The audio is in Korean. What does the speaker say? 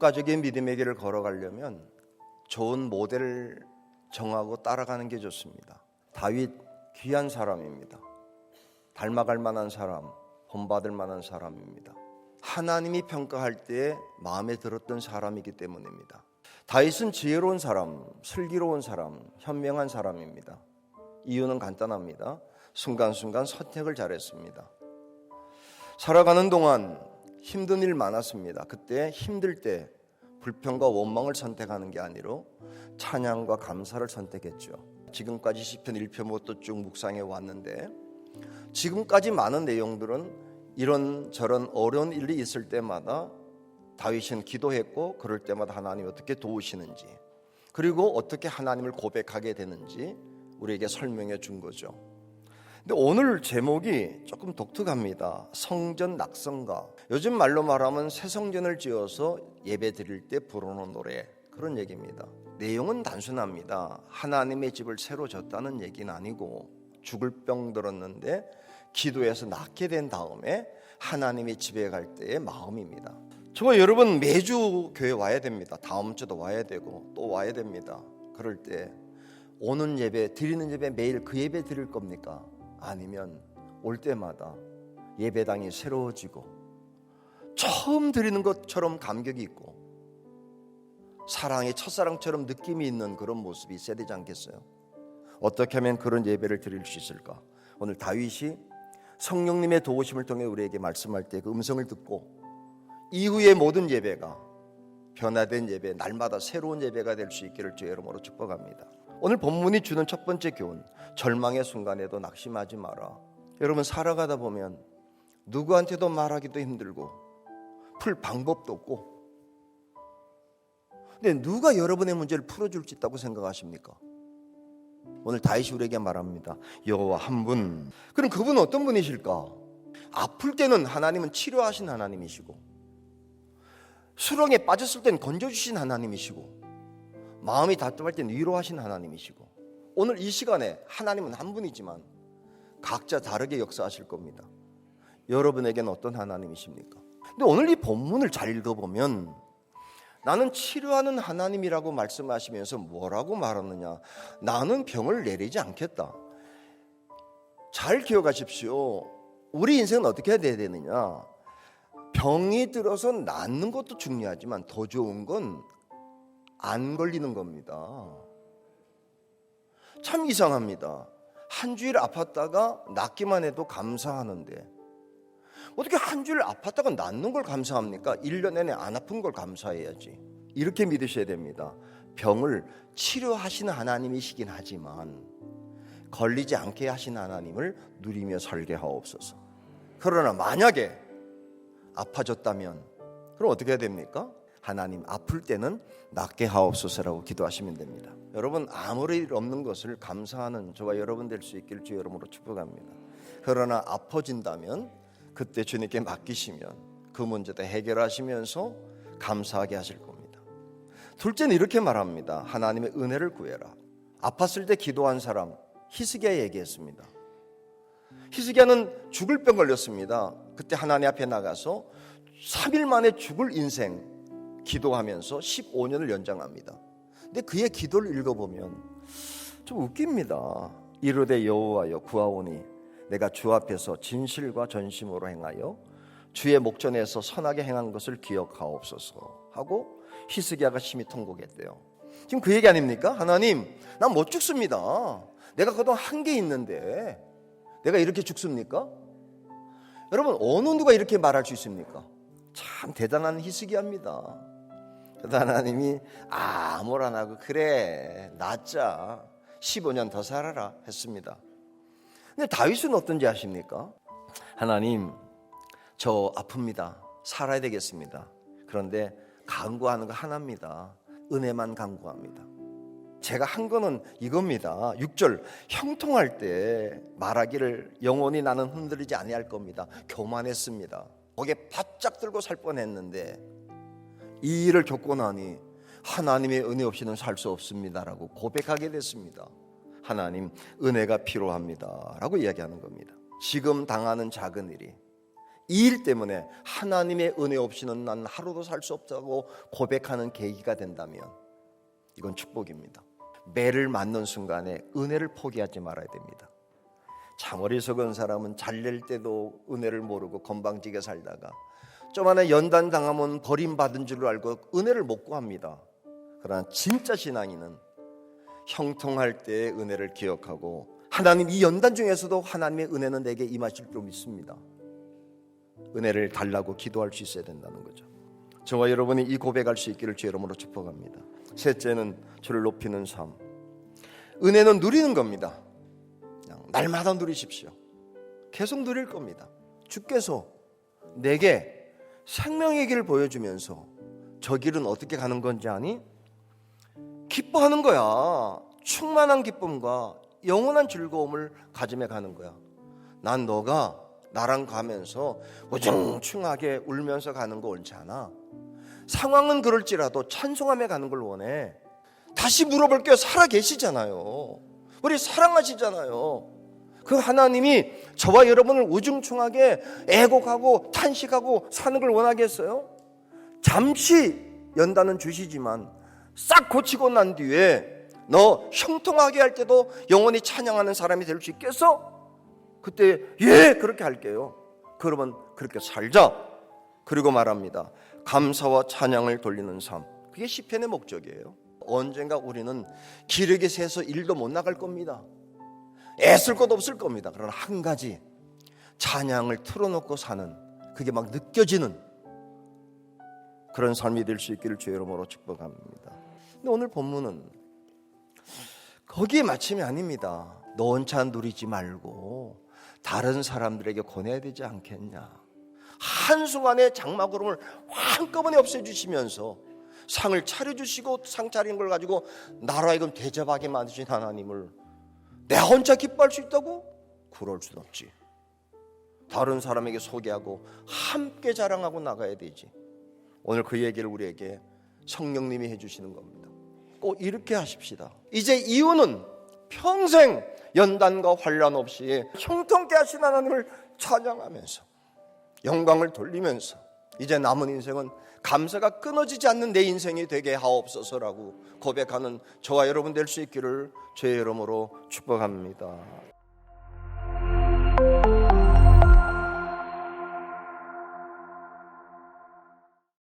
국가적인 믿음의 길을 걸어가려면 좋은 모델을 정하고 따라가는 게 좋습니다. 다윗 귀한 사람입니다. 닮아갈 만한 사람, 본받을 만한 사람입니다. 하나님이 평가할 때 마음에 들었던 사람이기 때문입니다. 다윗은 지혜로운 사람, 슬기로운 사람, 현명한 사람입니다. 이유는 간단합니다. 순간순간 선택을 잘했습니다. 살아가는 동안 힘든 일 많았습니다. 그때 힘들 때 불평과 원망을 선택하는 게 아니로 찬양과 감사를 선택했죠. 지금까지 시편 1편부터 쭉 묵상해 왔는데 지금까지 많은 내용들은 이런 저런 어려운 일이 있을 때마다 다윗은 기도했고 그럴 때마다 하나님 어떻게 도우시는지 그리고 어떻게 하나님을 고백하게 되는지 우리에게 설명해 준 거죠. 근데 오늘 제목이 조금 독특합니다. 성전 낙성가. 요즘 말로 말하면 새 성전을 지어서 예배 드릴 때 부르는 노래 그런 얘기입니다. 내용은 단순합니다. 하나님의 집을 새로 졌다는 얘기는 아니고 죽을 병 들었는데 기도해서 낫게 된 다음에 하나님의 집에 갈 때의 마음입니다. 저와 여러분 매주 교회 와야 됩니다. 다음 주도 와야 되고 또 와야 됩니다. 그럴 때 오는 예배 드리는 예배 매일 그 예배 드릴 겁니까? 아니면 올 때마다 예배당이 새로워지고 처음 드리는 것처럼 감격이 있고 사랑의 첫사랑처럼 느낌이 있는 그런 모습이 되지 않겠어요? 어떻게 하면 그런 예배를 드릴 수 있을까? 오늘 다윗이 성령님의 도우심을 통해 우리에게 말씀할 때 그 음성을 듣고 이후의 모든 예배가 변화된 예배, 날마다 새로운 예배가 될 수 있기를 주의 이름으로 축복합니다. 오늘 본문이 주는 첫 번째 교훈, 절망의 순간에도 낙심하지 마라. 여러분 살아가다 보면 누구한테도 말하기도 힘들고 풀 방법도 없고 근데 누가 여러분의 문제를 풀어줄 수 있다고 생각하십니까? 오늘 다윗이 우리에게 말합니다. 여호와 한 분. 그럼 그분은 어떤 분이실까? 아플 때는 하나님은 치료하신 하나님이시고 수렁에 빠졌을 땐 건져주신 하나님이시고 마음이 답답할 땐 위로하신 하나님이시고 오늘 이 시간에 하나님은 한 분이지만 각자 다르게 역사하실 겁니다. 여러분에게는 어떤 하나님이십니까? 근데 오늘 이 본문을 잘 읽어보면 나는 치료하는 하나님이라고 말씀하시면서 뭐라고 말하느냐? 나는 병을 내리지 않겠다. 잘 기억하십시오. 우리 인생은 어떻게 해야 되느냐? 병이 들어서 낫는 것도 중요하지만 더 좋은 건 안 걸리는 겁니다. 참 이상합니다. 한 주일 아팠다가 낫기만 해도 감사하는데 어떻게 한 주일 아팠다가 낫는 걸 감사합니까? 1년 내내 안 아픈 걸 감사해야지. 이렇게 믿으셔야 됩니다. 병을 치료하시는 하나님이시긴 하지만 걸리지 않게 하신 하나님을 누리며 살게 하옵소서. 그러나 만약에 아파졌다면 그럼 어떻게 해야 됩니까? 하나님 아플 때는 낫게 하옵소서라고 기도하시면 됩니다. 여러분 아무리 일 없는 것을 감사하는 저와 여러분 될 수 있기를 주 여러분으로 축복합니다. 그러나 아파진다면 그때 주님께 맡기시면 그 문제도 해결하시면서 감사하게 하실 겁니다. 둘째는 이렇게 말합니다. 하나님의 은혜를 구해라. 아팠을 때 기도한 사람 히스기야 얘기했습니다. 히스기야는 죽을 병 걸렸습니다. 그때 하나님 앞에 나가서 3일 만에 죽을 인생 기도하면서 15년을 연장합니다. 근데 그의 기도를 읽어보면 좀 웃깁니다. 이르되 여호와여 구하오니 내가 주 앞에서 진실과 전심으로 행하여 주의 목전에서 선하게 행한 것을 기억하옵소서 하고 히스기야가 심히 통곡했대요. 지금 그 얘기 아닙니까? 하나님, 난 못 죽습니다. 내가 그동안 한 게 있는데 내가 이렇게 죽습니까? 여러분 어느 누가 이렇게 말할 수 있습니까? 참 대단한 히스기야입니다. 그래서 하나님이 아무라 안 하고 그래 낫자 15년 더 살아라 했습니다. 근데 다윗은 어떤지 아십니까? 하나님 저 아픕니다. 살아야 되겠습니다. 그런데 강구하는 거 하나입니다. 은혜만 강구합니다. 제가 한 거는 이겁니다. 6절 형통할 때 말하기를 영원히 나는 흔들리지 아니할 겁니다. 교만했습니다. 거기에 바짝 들고 살 뻔했는데 이 일을 겪고 나니 하나님의 은혜 없이는 살 수 없습니다라고 고백하게 됐습니다. 하나님 은혜가 필요합니다라고 이야기하는 겁니다. 지금 당하는 작은 일이 이 일 때문에 하나님의 은혜 없이는 난 하루도 살 수 없다고 고백하는 계기가 된다면 이건 축복입니다. 매를 맞는 순간에 은혜를 포기하지 말아야 됩니다. 참 어리석은 사람은 잘낼 때도 은혜를 모르고 건방지게 살다가 좀 안에 연단 당하면 버림받은 줄로 알고 은혜를 못 구합니다. 그러나 진짜 신앙인은 형통할 때의 은혜를 기억하고 하나님 이 연단 중에서도 하나님의 은혜는 내게 임하실 줄 믿습니다. 은혜를 달라고 기도할 수 있어야 된다는 거죠. 저와 여러분이 이 고백할 수 있기를 주 이름으로 축복합니다. 셋째는 주를 높이는 삶. 은혜는 누리는 겁니다. 날마다 누리십시오. 계속 누릴 겁니다. 주께서 내게 생명의 길을 보여주면서 저 길은 어떻게 가는 건지 아니? 기뻐하는 거야. 충만한 기쁨과 영원한 즐거움을 가짐에 가는 거야. 난 너가 나랑 가면서 우중충하게 울면서 가는 거 옳지 않아. 상황은 그럴지라도 찬송하며 가는 걸 원해. 다시 물어볼게요. 살아 계시잖아요. 우리 사랑하시잖아요. 그 하나님이 저와 여러분을 우중충하게 애곡하고 탄식하고 사는 걸 원하겠어요? 잠시 연단은 주시지만 싹 고치고 난 뒤에 너 형통하게 할 때도 영원히 찬양하는 사람이 될 수 있겠어? 그때 예 그렇게 할게요. 그러면 그렇게 살자. 그리고 말합니다. 감사와 찬양을 돌리는 삶. 그게 시편의 목적이에요. 언젠가 우리는 기력에 세서 일도 못 나갈 겁니다. 애쓸 것 없을 겁니다. 그러나 한 가지 찬양을 틀어놓고 사는 그게 막 느껴지는 그런 삶이 될 수 있기를 주의 이름으로 축복합니다. 근데 오늘 본문은 거기에 맞춤이 아닙니다. 너 혼자 누리지 말고 다른 사람들에게 권해야 되지 않겠냐. 한순간에 장마구름을 한꺼번에 없애주시면서 상을 차려주시고 상 차린 걸 가지고 나라 이건 대접하게 만드신 하나님을 내가 혼자 기뻐할 수 있다고? 그럴 순 없지. 다른 사람에게 소개하고 함께 자랑하고 나가야 되지. 오늘 그 얘기를 우리에게 성령님이 해주시는 겁니다. 꼭 이렇게 하십시다. 이제 이유는 평생 연단과 환란 없이 형통케 하신 하나님을 찬양하면서 영광을 돌리면서 이제 남은 인생은 감사가 끊어지지 않는 내 인생이 되게 하옵소서라고 고백하는 저와 여러분 될 수 있기를 주의 이름으로 축복합니다.